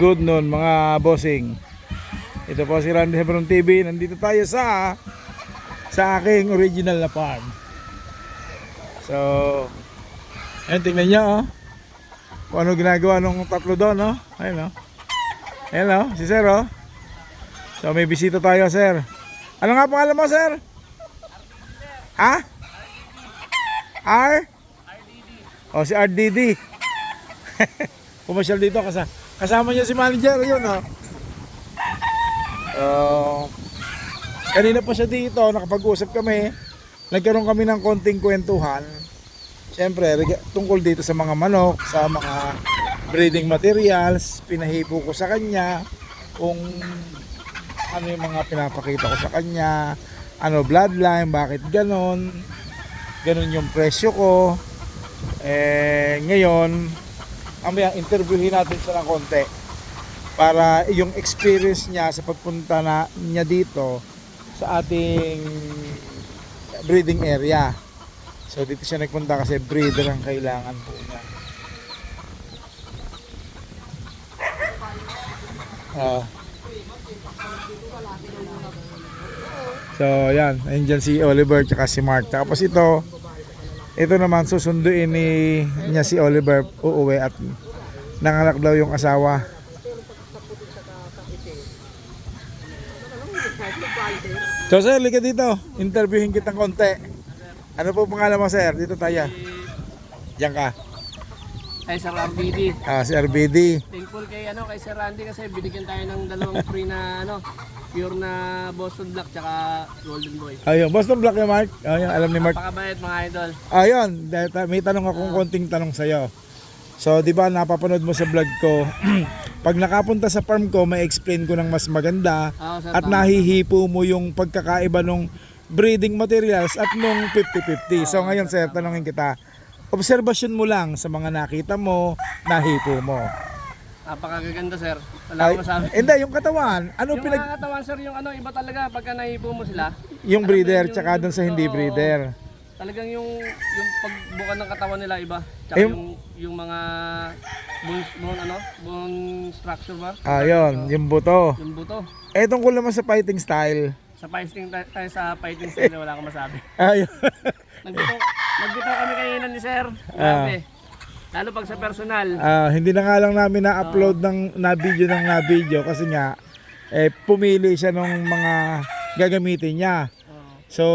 Good noon mga bossing. Ito po si Randy Hebron TV. Nandito tayo sa sa aking original na farm. So, ayun tingnan nyo oh. Kung ano ginagawa nung tatlo doon oh. Ayun oh. Ayun oh, si Sir oh. So may bisita tayo sir. Ano nga pangalan mo sir? Ha? R? Oh, si RDD. Pumasyal dito kasa kasama niya si manager, yun oh. Oh. kanina pa siya dito, nakapag-usap kami. Nagkaroon kami ng konting kwentuhan. Siyempre, tungkol dito sa mga manok, sa mga breeding materials, pinahipo ko sa kanya kung ano yung mga pinapakita ko sa kanya, ano bloodline, bakit ganon, ganon yung presyo ko. Eh, ngayon, amaya interviewin natin siya ng konti para yung experience niya sa pagpunta na niya dito sa ating breeding area. So dito siya nagpunta kasi breeder ang kailangan po niya. Ah. so yan, ayun dyan si Oliver tsaka si Mark. Tapos ito, ito naman susunduin ni niya si Oliver uuwi at nanganak daw yung asawa. So sir, liga dito. Interviewin kitang konti. Ano po pangalan mo sir? Dito tayo. Diyan ka. Kay Sir RBD. Ah, si RBD. Thankful kay ano kay Sir Randy kasi binigyan tayo ng dalawang free na ano pure na Boston Black tsaka Golden Boy. Ayun, Boston Black yung Mark. Ayun, alam ni Mark. Napakabayad mga idol. Ayun, may tanong akong konting tanong sa'yo. So, di ba napapanood mo sa vlog ko, pag nakapunta sa farm ko, may explain ko ng mas maganda sir. at nahihipo mo yung pagkakaiba nung breeding materials at nung 50-50. So ngayon sir, tanongin kita, obserbasyon mo lang sa mga nakita mo, nahipo mo. Napakaganda sir. Wala Ay, akong masabi. hindi, yung katawan, ano yung pinag... mga katawan sir, yung ano, iba talaga pagka nahipo mo sila. Yung breeder, yung- tsaka dun sa hindi oo. breeder. Talagang yung yung pagbuka ng katawan nila iba. Tsaka Eh, yung yung mga bone, bone ano, bone structure ba? Ayun, yung buto. Yung buto. Eh, tungkol naman sa fighting style. Sa fighting tayo sa fighting style wala akong masabi. Ayun. Nagbitaw, nagbitaw kami kanina ni Sir. Ah. Grabe. Lalo pag sa personal. Ah, hindi na nga lang namin na-upload ng na-video ng na-video kasi nga, eh, pumili siya ng mga gagamitin niya. So,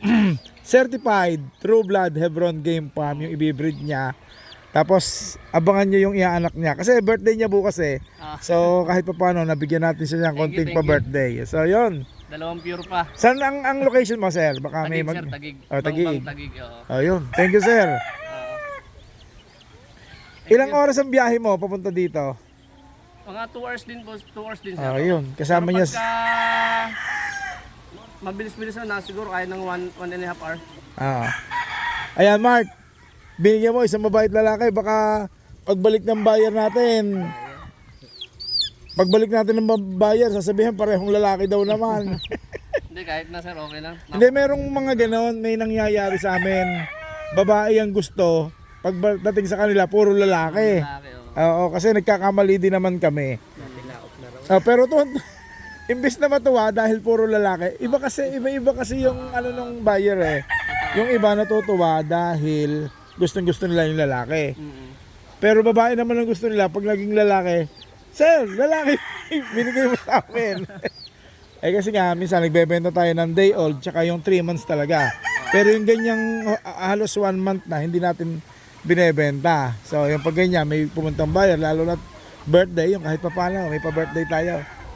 certified True Blood Hebron Game Farm yung ibibreed niya. Tapos, abangan nyo yung iaanak niya. Kasi birthday niya bukas eh. Ah. So, kahit pa paano, nabigyan natin siya ng konting pa-birthday. So, yun. dalawang pure pa. Saan ang, ang location mo, sir? Baka may Tagig mag... sir, tagig. Oh, tagig. Bangbang tagig, oo. Ayun. Thank you, sir. Ilang oras ang biyahe mo papunta dito? Mga 2 hours din po, 2 hours din sir. Ah, Ayun. Kasama niya... pagka mabilis-bilis na, siguro kaya ng 1 one and a half hour. Ah. Ayan, Mark. Binigyan mo isang mabait lalaki. Baka pagbalik ng buyer natin, pagbalik natin ng buyer, sasabihin parehong lalaki daw naman. Hindi, kahit na sir, okay lang. Hindi, merong mga ganon, may nangyayari sa amin. Babae ang gusto, pagdating sa kanila, puro lalaki. Lalaki, oo. Oo, kasi nagkakamali din naman kami. Nilaok na raw. Ah, pero to, imbis na matuwa dahil puro lalaki, iba kasi, iba-iba kasi yung ano nung buyer eh. Yung iba natutuwa dahil gustong gusto nila yung lalaki. Mm-mm. Pero babae naman ang gusto nila pag naging lalaki, Sir, lalaki, binigay mo sa amin. eh kasi nga, minsan nagbebenta tayo ng day old, tsaka yung 3 months talaga. Pero yung ganyang uh, halos 1 month na, hindi natin binebenta. So, yung pag ganyan, may pumuntang buyer, lalo na birthday, yung kahit pa paano, may pa-birthday tayo.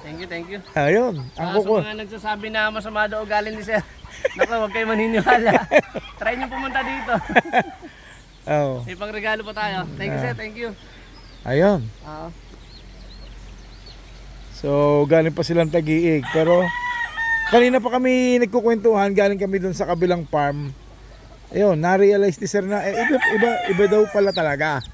Thank you, thank you. Ayun, ang Ah, sa kuko. mga nagsasabi na masama daw galing ni Sir. Naku, huwag kayo maniniwala. Try nyo pumunta dito. Oh, May pang regalo pa tayo. Thank you, Sir. Thank you. ayun. Ah, So, galing pa silang tag-iig. Pero, kanina pa kami nagkukwentuhan, galing kami dun sa kabilang farm. Ayun, na-realize ni sir na, eh, iba, iba, iba daw pala talaga.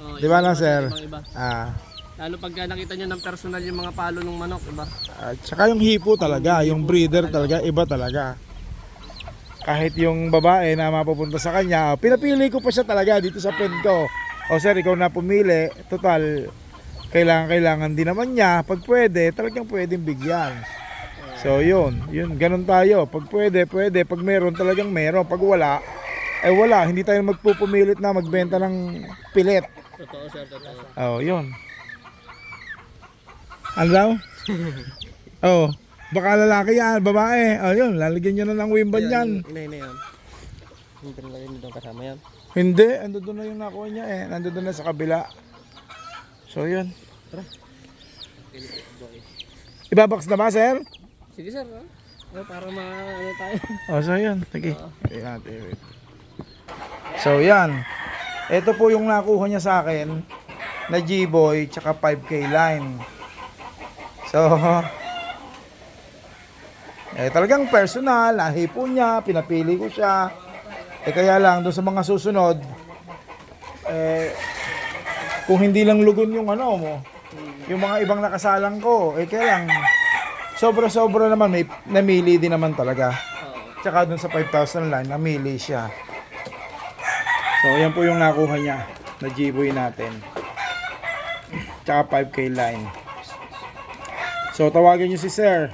oh, Di ba lang, sir? Iba. Ah, Lalo pagka nakita nyo ng personal yung mga palo ng manok, iba. at saka yung hipo talaga, yung breeder talaga, iba talaga. Kahit yung babae na mapupunta sa kanya, pinapili ko pa siya talaga dito sa pen ko. O sir, ikaw na pumili, total, kailangan kailangan din naman niya. Pag pwede, talagang pwedeng bigyan. So yun, yun, ganun tayo. Pag pwede, pwede. Pag meron, talagang meron. Pag wala, ay wala. Hindi tayo magpupumilit na magbenta ng pilit. Totoo sir, totoo. Oh, yun. Ano daw? oh, baka lalaki yan, babae. Oh, yun, lalagyan nyo na ng wimban yan. Ina, ina yan. Hindi na lang doon kasama yan. Hindi, ando doon na yung nakuha niya eh. Nando doon na sa kabila. So, yun. Ibabox na ba, sir? Sige sir, ha? Oh, para ma ano tayo. Oh, so yun. Sige. Wait natin, wait. So, yan. Ito po yung nakuha niya sa akin na G-Boy tsaka 5K line. So, eh talagang personal, lahi po niya, pinapili ko siya. Eh kaya lang, doon sa mga susunod, eh, kung hindi lang lugon yung ano mo, yung mga ibang nakasalang ko, eh kaya lang, sobra-sobra naman, may namili din naman talaga. Tsaka dun sa 5,000 line, namili siya. So, yan po yung nakuha niya na G-Boy natin. Tsaka 5K line. So, tawagin niyo si Sir.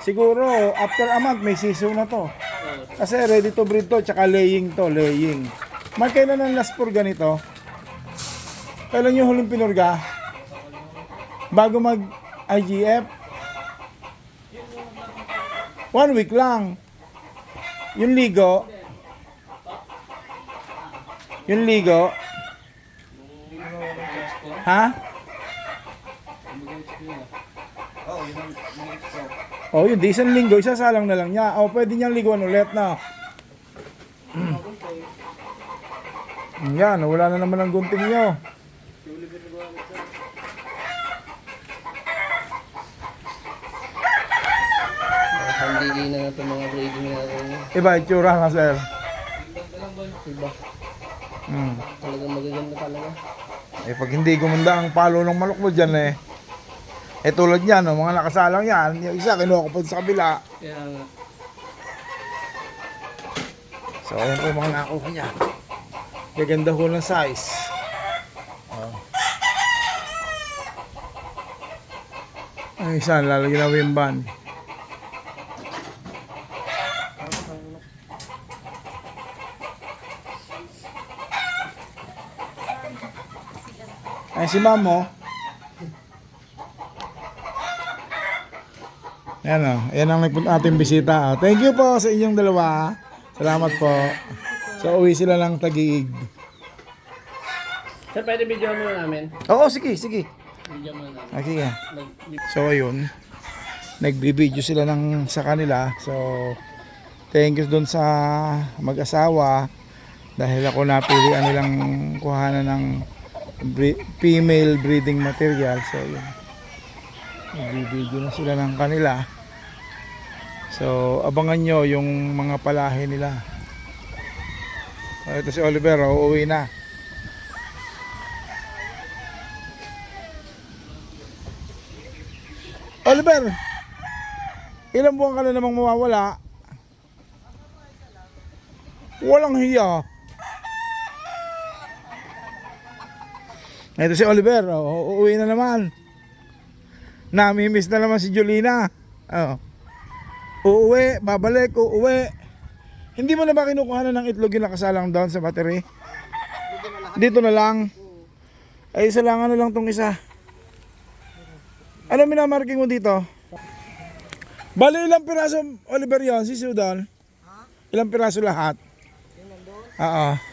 Siguro, after a month, may season na to. Kasi ready to breed to, tsaka laying to, laying. Mark, kailan ang last purga nito? Kailan yung huling pinurga? Bago mag IGF? One week lang. Yung ligo. Yung ligo. Ha? Oh, yun, di isang linggo, isasalang na lang niya. Oh, pwede niyang liguan ulit na. Yan, wala na naman ang gunting niyo. Hindi na ito mga breeding natin. Iba, itsura nga, sir. Diba? Hmm. Talagang magaganda talaga. Eh, pag hindi gumanda ang palo ng manok mo dyan eh. Eh, tulad yan, oh, mga nakasalang yan. Yung isa, kinuha ko pa sa kabila. Kaya nga. So, ayan po yung mga nakuha niya. Gaganda ho ng size. Oh. Ang isa, lalagyan na wimban. Ay, si ma'am mo. Ayan o, ayan ang nagpunta ating bisita. oh. Thank you po sa inyong dalawa. Salamat po. So, uwi sila ng tag-iig. Sir, pwede video mo namin? Oo, sige, sige. Video mo namin. Ah, sige. Mag- So, ayun. Nagbibideo sila ng sa kanila. So, thank you doon sa mag-asawa. Dahil ako napilian nilang kuhanan ng female breeding material. So, yun. Nagbibideo na sila ng kanila. So, abangan nyo yung mga palahe nila. So, ito si Oliver, oh, uuwi na. Oliver, ilang buwan ka na namang mawawala? Walang hiya. Ito si Oliver, oh, uuwi na naman. Namimiss na naman si Jolina. Oh. Uuwi, babalik, uuwi. Hindi mo na ba kinukuha na ng itlog yung nakasalang down sa battery? Dito na lang. Ay, isa lang, ano lang tong isa. Ano minamarking mo dito? Bali ilang piraso, Oliver yan, si Sudan? Ilang piraso lahat? Oo.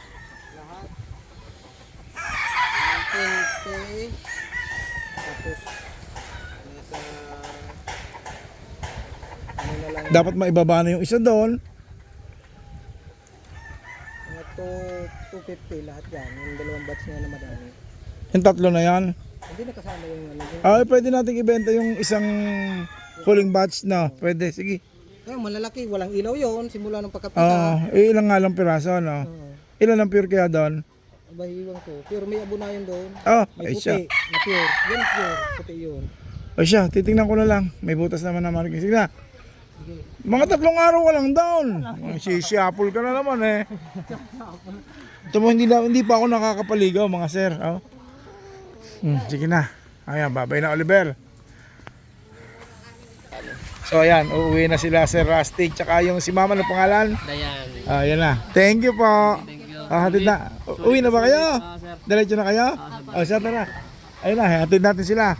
Dapat maibaba na yung isa doon. Mga two- 250 lahat yan. Yung dalawang batch niya na madami. Yung tatlo na yan. Hindi nakasama yung ano. Yung, Ay, pwede nating ibenta yung isang huling batch na. Pwede, sige. kaya malalaki, walang ilaw yon simula ng Oo, pagkapita. eh, ilang nga lang piraso, no? Oo. Ilan ang pure kaya doon? Abay, iwan ko. Pero may abunayan doon. Oh, May ay puti. siya. Na pure. Yan pure. Puti yun. Ay siya, titingnan ko na lang. May butas naman na marking. Sige na. Mga tatlong araw ka lang down. Sisiyapol ka na naman eh. Ito mo, hindi, na, hindi pa ako nakakapaligaw mga sir. Oh. Hmm, sige na. Ayan, babay na Oliver. So ayan, uuwi na sila Sir Rustic tsaka yung si Mama ng pangalan. Dayan. Ah, yan na. Thank you po. Ah, hatid na. Uwi na ba kayo? Ah. Diretso na kayo? Oh, sir, tara. Ayun na, hatid natin sila.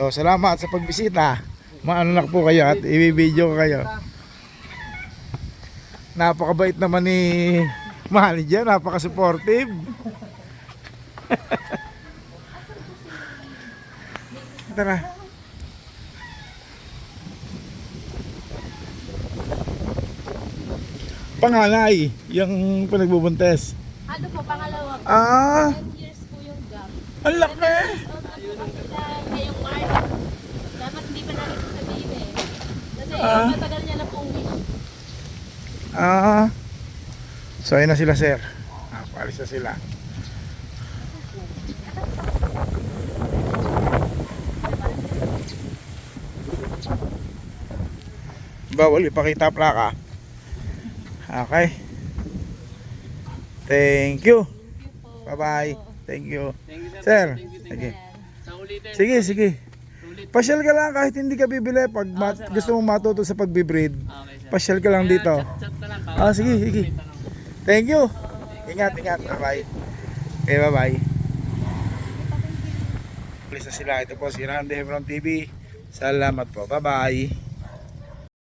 Oh, salamat sa pagbisita. Maano po kayo at i-video ko kayo. Napakabait naman ni manager, napaka-supportive. Tara. Panganay, yung pinagbubuntes. Ano po, pangalawa po. Ah, 10 years po yung gap. ang laki. Tapos po sila ngayong March. Dapat hindi pa namin sasabihin eh. Kasi Ah. matagal niya na pong wish. Ah. So ayun na sila sir. Ah, paalis na sila. Bawal ipakita plaka. Okay. Thank you. Bye-bye. Thank you. Thank you, sir. Thank you, thank Sige. you. Sa ulitin. Sige, sige. Pasyal ka lang kahit hindi ka bibili pag ma- sir, gusto mong matuto sa pagbibreed. Okay, sir. Pasyal ka lang dito. Chat, chat na lang. Ah, sige, sige. Thank you. Ingat, ingat. Bye-bye. Okay, bye-bye. Alis na sila. Ito po si Randy Hebron TV. Salamat po. Bye-bye.